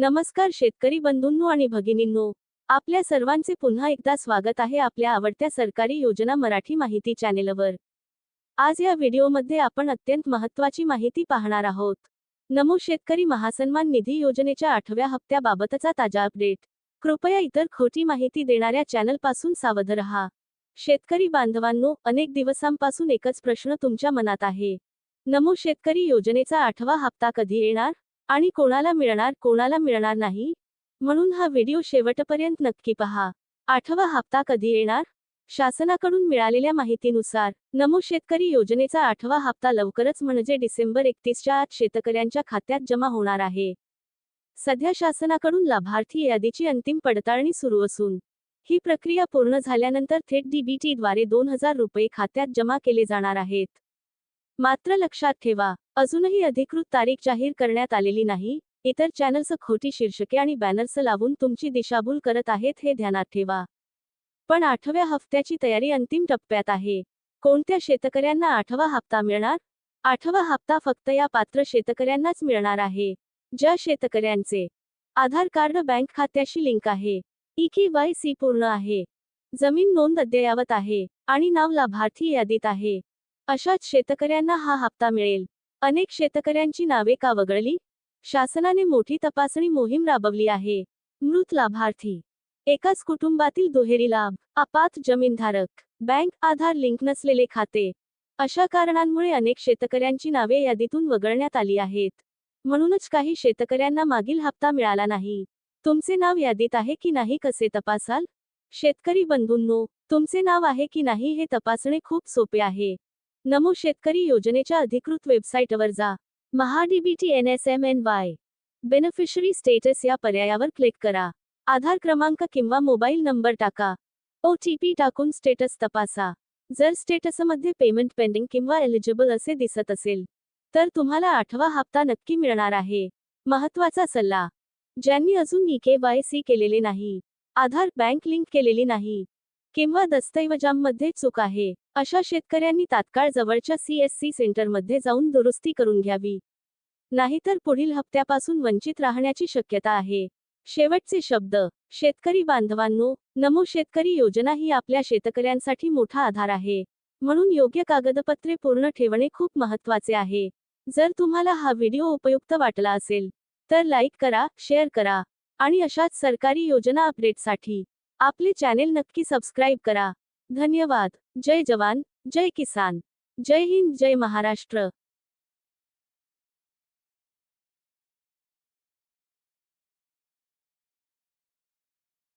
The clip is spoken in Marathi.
नमस्कार शेतकरी बंधूंनो आणि भगिनींनो. आपल्या सर्वांचे पुन्हा एकदा स्वागत आहे आपल्या आवडत्या सरकारी योजना मराठी माहिती चॅनेलवर. आज या व्हिडिओमध्ये आपण अत्यंत महत्त्वाची माहिती पाहणार आहोत. नमो शेतकरी महासन्मान निधी योजनेच्या आठव्या हप्त्याबाबतचा ताजा अपडेट. कृपया इतर खोटी माहिती देणाऱ्या चॅनलपासून सावध रहा. शेतकरी बांधवांनो अनेक दिवसांपासून एकच प्रश्न तुमच्या मनात आहे. नमो शेतकरी योजनेचा आठवा हप्ता कधी येणार? आणि कोणाला मिळणार कोणाला मिळणार नाही? म्हणून हा व्हिडिओ शेवटपर्यंत नक्की पहा. आठवा हप्ता कधी येणार? शासनाकडून मिळालेल्या माहितीनुसार नमो शेतकरी योजनेचा आठवा हप्ता लवकरच म्हणजे डिसेंबर एकतीसच्या आत शेतकऱ्यांच्या खात्यात जमा होणार आहे. सध्या शासनाकडून लाभार्थी यादीची अंतिम पडताळणी सुरू असून ही प्रक्रिया पूर्ण झाल्यानंतर थेट डीबीटीद्वारे दोन हजार रुपये खात्यात जमा केले जाणार आहेत. मात्र लक्षात ठेवा अजूनही अधिकृत तारीख जाहीर करण्यात आलेली नाही. इतर चॅनल्स खोटी शीर्षके आणि बॅनर्स लावून तुमची दिशाभूल करत आहेत हे ध्यानात ठेवा. पण आठव्या हप्त्याची तयारी अंतिम टप्प्यात आहे. कोणत्या शेतकऱ्यांना आठवा हप्ता मिळणार? आठवा हप्ता फक्त या पात्र शेतकऱ्यांनाच मिळणार आहे. ज्या शेतकऱ्यांचे आधार कार्ड बँक खात्याशी लिंक आहे. ई के वाय सी पूर्ण आहे. जमीन नोंद अद्ययावत आहे आणि नाव लाभार्थी यादीत आहे. अशाच शेतकऱ्यांना हा हप्ता मिळेल. अनेक शेतकऱ्यांची नावे का वगळली? शासनाने मोठी तपासणी मोहीम राबवली आहे. मृत लाभार्थी. एकाच कुटुंबातील दुहेरी लाभ. अपात जमीनधारक. बँक आधार लिंक नसलेले खाते. अशा कारणांमुळे अनेक शेतकऱ्यांची नावे यादीतून वगळण्यात आली आहेत. म्हणूनच काही शेतकऱ्यांना मागील हप्ता मिळाला नाही. तुमचे नाव यादीत आहे की नाही कसे तपासाल? शेतकरी बंधूंनो तुमचे नाव आहे की नाही हे तपासणे खूप सोपे आहे. नमो शेतकरी योजनेच्या अधिकृत वेबसाईटवर जा. MahaDBT N S M N Y. Beneficiary status या पर्यायावर क्लिक करा. आधार क्रमांक किंवा मोबाईल नंबर टाका. ओ टी पी टाकून स्टेटस तपासा. जर स्टेटसमध्ये पेमेंट पेंडिंग किंवा एलिजिबल असे दिसत असेल तर तुम्हाला आठवा हप्ता नक्की मिळणार आहे. महत्त्वाचा सल्ला. ज्यांनी अजून ई के वाय सी केलेले नाही आधार बँक लिंक केलेली नाही किंवा दस्तऐवजांमध्ये चूक आहे अशा शेतकऱ्यांनी तात्काळ जवळच्या सीएससी सेंटरमध्ये जाऊन दुरुस्ती करून घ्यावी. नाहीतर पुढील हप्त्यापासून वंचित राहण्याची शक्यता आहे. शेवटचे शब्द शेतकरी बांधवांनो नमो शेतकरी योजना ही आपल्या शेतकऱ्यांसाठी मोठा आधार आहे. म्हणून योग्य कागदपत्रे पूर्ण ठेवणे खूप महत्त्वाचे आहे. जर तुम्हाला हा व्हिडिओ उपयुक्त वाटला असेल तर लाईक करा शेअर करा आणि अशाच सरकारी योजना अपडेटसाठी आपले चॅनेल नक्की सबस्क्राईब करा. धन्यवाद. जय जवान. जय किसान. जय हिंद. जय महाराष्ट्र.